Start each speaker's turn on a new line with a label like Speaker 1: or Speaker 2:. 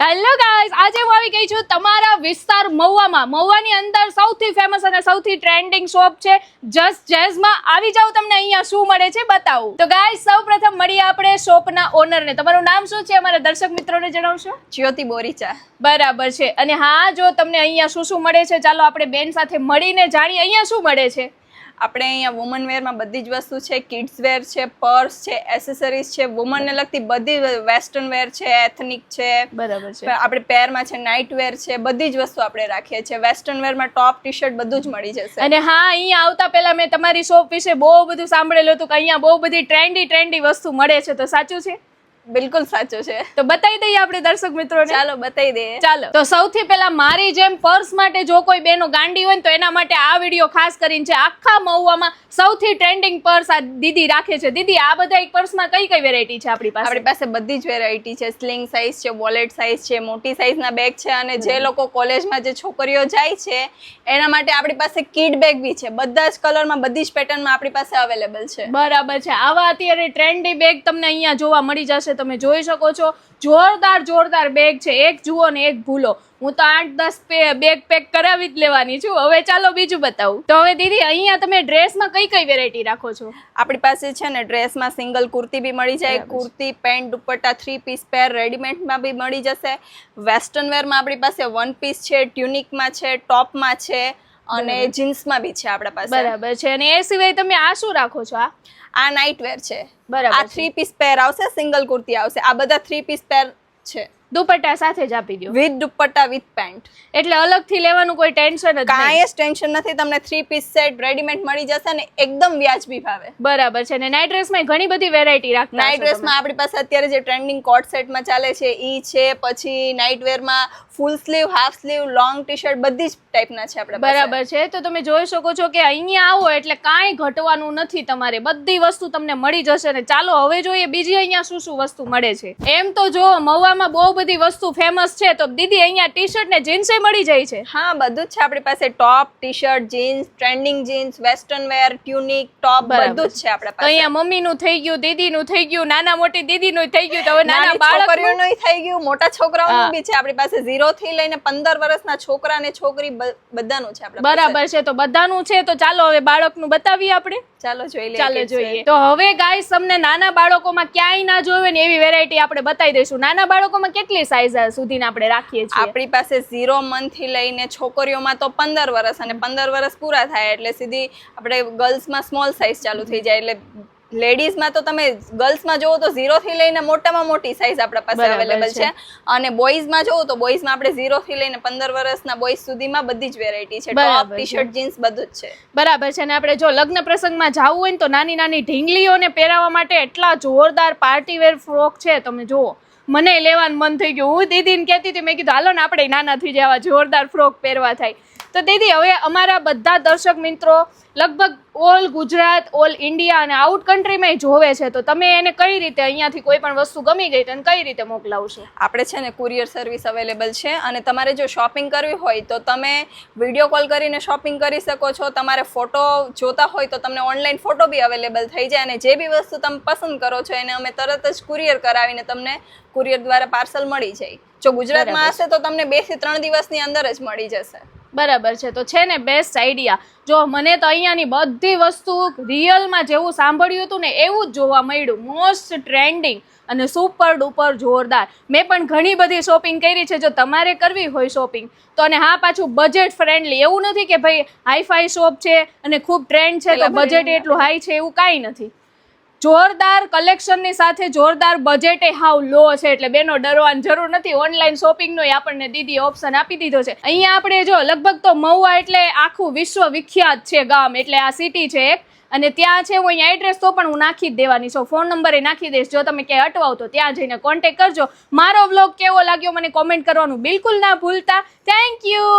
Speaker 1: Hello guys આજે હું આવી ગઈ છું તમારા વિસ્તાર મહુવામાં. મહુવાની અંદર સૌથી ફેમસ અને સૌથી ટ્રેન્ડિંગ શોપ છે જસ્ટ જેઝમાં આવી જાવ તમને અહીંયા શું મળે છે બતાવું. તો ગાઈસ સૌપ્રથમ મળીએ આપણે શોપના ઓનરને તમારું નામ શું છે? અમારા દર્શક મિત્રોને જણાવશો.
Speaker 2: જ્યોતિ બોરીચા.
Speaker 1: બરાબર છે. અને હા જો તમને અહીંયા શું શું મળે છે ચાલો આપણે બેન સાથે મળીને જાણીએ અહીંયા શું મળે છે.
Speaker 2: આપણે અહીંયા વુમન વેરમાં બધી જ વસ્તુ છે કિડ્સ વેર છે પર્સ છે એસેસરીઝ છે વુમનને લગતી બધી વેસ્ટર્ન વેર છે એથનિક છે.
Speaker 1: બરાબર છે.
Speaker 2: આપણે પેરમાં છે નાઇટ વેર છે બધી જ વસ્તુ આપણે રાખીએ છીએ. વેસ્ટર્ન વેરમાં ટોપ ટી શર્ટ બધું જ મળી જશે.
Speaker 1: અને હા અહીંયા આવતા પહેલા મેં તમારી શોપ વિશે બહુ બધું સાંભળેલું હતું કે અહીંયા બહુ બધી ટ્રેન્ડી ટ્રેન્ડી વસ્તુ મળે છે. તો સાચું છે?
Speaker 2: બિલકુલ સાચું છે.
Speaker 1: તો બતાવી દઈએ આપણે દર્શક મિત્રોને?
Speaker 2: ચાલો બતાવી દઈએ.
Speaker 1: ચાલો. તો સૌથી પહેલા મારી જેમ પર્સ માટે જો કોઈ બેનો ગાંડી હોય તો એના માટે આ વીડિયો ખાસ કરીને છે. આખા મહુવામાં સૌથી ટ્રેન્ડિંગ પર્સ આ દીદી રાખે છે. દીદી આ બધા એક પર્સમાં કઈ કઈ વેરાયટી છે આપણી પાસે?
Speaker 2: આપણી પાસે બધી જ વેરાયટી છે. સ્લિંગ સાઇઝ છે વોલેટ સાઇઝ છે મોટી સાઇઝના બેગ છે અને જે લોકો કોલેજમાં જે છોકરીઓ જાય છે એના માટે આપણી પાસે કિડ બેગ બી છે. બધા જ કલરમાં બધી જ પેટર્નમાં આપણી પાસે અવેલેબલ છે.
Speaker 1: બરાબર છે. આવા અત્યારે ટ્રેન્ડી બેગ તમને અહીંયા જોવા મળી જશે. તમે જોઈ શકો છો. જોરદાર જોરદાર બેગ છે. એક જુઓ ને એક ભૂલો. હું તો આઠ દસ બેગ પેક કરાવી જ લેવાની છું. હવે ચાલો બીજું બતાવું. તો હવે દીદી અહીંયા તમે ડ્રેસમાં કઈ કઈ વેરાયટી રાખો છો?
Speaker 2: આપણી પાસે છે ને ડ્રેસમાં સિંગલ કુર્તી બી મળી જાય. Kurti pant dupatta three piece pair રેડીમેડમાં બી મળી જશે. વેસ્ટર્ન વેરમાં આપણી પાસે વન પીસ છે ટ્યુનિકમાં છે ટોપમાં છે. અને જીન્સમાં બી છે આપણા પાસે.
Speaker 1: બરાબર છે. અને એ સિવાય તમે આ શું રાખો છો આ?
Speaker 2: આ નાઇટ વેર છે.
Speaker 1: બરાબર
Speaker 2: આ થ્રી પીસ પેર આવશે સિંગલ કુર્તી આવશે. આ બધા થ્રી પીસ પેર છે.
Speaker 1: દુપટ્ટા સાથે જ આપી દો
Speaker 2: વિથ દુપટ્ટા વિથ પેન્ટ
Speaker 1: એટલે અલગથી લેવાનું કોઈ ટેન્શન જ
Speaker 2: કાંઈ જ ટેન્શન નથી તમને થ્રી પીસ સેટ રેડીમેડ મળી જશે ને એકદમ વ્યાજબી ભાવે.
Speaker 1: બરાબર છે અને નાઇટ ડ્રેસમાં ઘણી બધી વેરાયટી રાખતા
Speaker 2: નાઇટ ડ્રેસમાં આપણી પાસે અત્યારે જે ટ્રેન્ડિંગ કોટ સેટમાં ચાલે છે ઈ છે પછી night વેરમાં full sleeve half sleeve long T shirt બધી જ ટાઈપના છે આપણે
Speaker 1: બરાબર છે તો તમે જોઈ શકો છો કે અહીંયા આવો એટલે કાંઈ ઘટવાનું નથી તમારે. બધી વસ્તુ તમને મળી જશે ને ચાલો હવે જોઈએ બીજી અહીંયા શું શું વસ્તુ મળે છે. એમ તો જો મહુવામાં બહુ બધી વસ્તુ ફેમસ છે તો દીદી અહીંયા ટી શર્ટ ને જીન્સ મળી જાય છે.
Speaker 2: હા બધું જ છે આપણી પાસે. Top T shirt jeans trending jeans western wear tunic top બધું જ છે આપણા પાસે
Speaker 1: અહીંયા મમ્મીનું થઈ ગયું દીદીનું થઈ ગયું નાના મોટી દીદીનું થઈ ગયું તો હવે નાના બાળકો
Speaker 2: નું થઈ ગયું મોટા
Speaker 1: છોકરાઓ
Speaker 2: છોકરાઓનું બી છે આપણી પાસે. ઝીરો થી લઈને પંદર વર્ષના છોકરા ને છોકરી બધાનું છે આપણે
Speaker 1: બરાબર છે તો બધાનું છે તો ચાલો હવે બાળકનું બતાવીએ આપણે.
Speaker 2: ચાલો જોઈ લઈએ
Speaker 1: ચાલો જોઈએ. તો હવે ગાઈસ તમને નાના બાળકોમાં ક્યાંય ના જોવે ને એવી વેરાયટી આપણે બતાવી દઈશું. નાના બાળકોમાં કેટલી સાઈઝ સુધીને આપણે રાખીએ છીએ?
Speaker 2: આપણી પાસે ઝીરો મંથથી લઈને છોકરીઓમાં તો પંદર વર્ષ અને પંદર વર્ષ પૂરા થાય એટલે સીધી આપણે ગર્લ્સમાં સ્મોલ સાઇઝ ચાલુ થઈ જાય. એટલે લેડીઝમાં તો તમે ગર્લ્સમાં જોવો તો ઝીરો થી લઈને મોટામાં મોટી સાઇઝ આપણા પાસે અવેલેબલ
Speaker 1: છે.
Speaker 2: અને બોયઝમાં જોવો તો બોયઝમાં આપણે ઝીરો થી લઈને પંદર વર્ષના બોયઝ સુધીમાં બધી જ વેરાયટી છે. ટોપ ટી શર્ટ જીન્સ બધું જ છે.
Speaker 1: બરાબર છે. અને આપણે જો લગ્ન પ્રસંગમાં જવું હોય ને તો નાની નાની ઢીંગલીઓને પહેરાવવા માટે એટલા જોરદાર પાર્ટી વેર ફ્રોક છે. તમે જુઓ. મને લેવાનું મન થઈ ગયું. હું દીદીને કહેતી હતી, મેં કીધું, હાલો ને, આપણે નાના થઈ જવા, જોરદાર ફ્રોક પહેરવા થાય. તો દીદી હવે અમારા બધા દર્શક મિત્રો લગભગ ઓલ ગુજરાત ઓલ ઇન્ડિયા અને આઉટ કન્ટ્રીમાં જોવે છે. તો તમે એને કઈ રીતે અહીંયાથી કોઈ પણ વસ્તુ ગમી ગઈ અને કઈ રીતે મોકલાવશો?
Speaker 2: આપણે છે ને કુરિયર સર્વિસ અવેલેબલ છે અને તમારે જો શોપિંગ કરવી હોય તો તમે વીડિયો કોલ કરીને શોપિંગ કરી શકો છો. તમારે ફોટો જોતા હોય તો તમને ઓનલાઈન ફોટો બી અવેલેબલ થઈ જાય અને જે બી વસ્તુ તમે પસંદ કરો છો એને અમે તરત જ કુરિયર કરાવીને તમને કુરિયર દ્વારા પાર્સલ મળી જાય. જો ગુજરાતમાં હશે તો તમને બેથી ત્રણ દિવસની અંદર જ મળી જશે.
Speaker 1: બરાબર છે. તો છે ને બેસ્ટ આઈડિયા જો મને તો અહીંયાની બધી વસ્તુ રિયલમાં જેવું સાંભળ્યું હતું ને એવું જ જોવા મળ્યું. મોસ્ટ ટ્રેન્ડિંગ અને સુપર ડુપર જોરદાર. મેં પણ ઘણી બધી શોપિંગ કરી છે. જો તમારે કરવી હોય શોપિંગ તો અને હા પાછું બજેટ ફ્રેન્ડલી એવું નથી કે ભાઈ હાઈફાઈ શોપ છે અને ખૂબ ટ્રેન્ડ છે તો બજેટ એટલું હાઈ છે એવું કાંઈ નથી. જોરદાર કલેક્શનની સાથે જોરદાર બજેટે હાવ લો છે એટલે બેનો ડરવાની જરૂર નથી. ઓનલાઈન શોપિંગનો આપણને દીદી ઓપ્શન આપી દીધો છે. અહીંયા આપણે જો લગભગ તો મહુવા એટલે આખું વિશ્વ વિખ્યાત છે ગામ, એટલે આ સિટી છે અને ત્યાં છે, હું અહીંયા એડ્રેસ તો પણ હું નાખી જ દેવાની છું. ફોન નંબરે નાખી દઈશ. જો તમે ક્યાંય અટવાવ તો ત્યાં જઈને કોન્ટેક કરજો. મારો વ્લોગ કેવો લાગ્યો, મને કોમેન્ટ કરવાનું બિલકુલ ના ભૂલતા. Thank you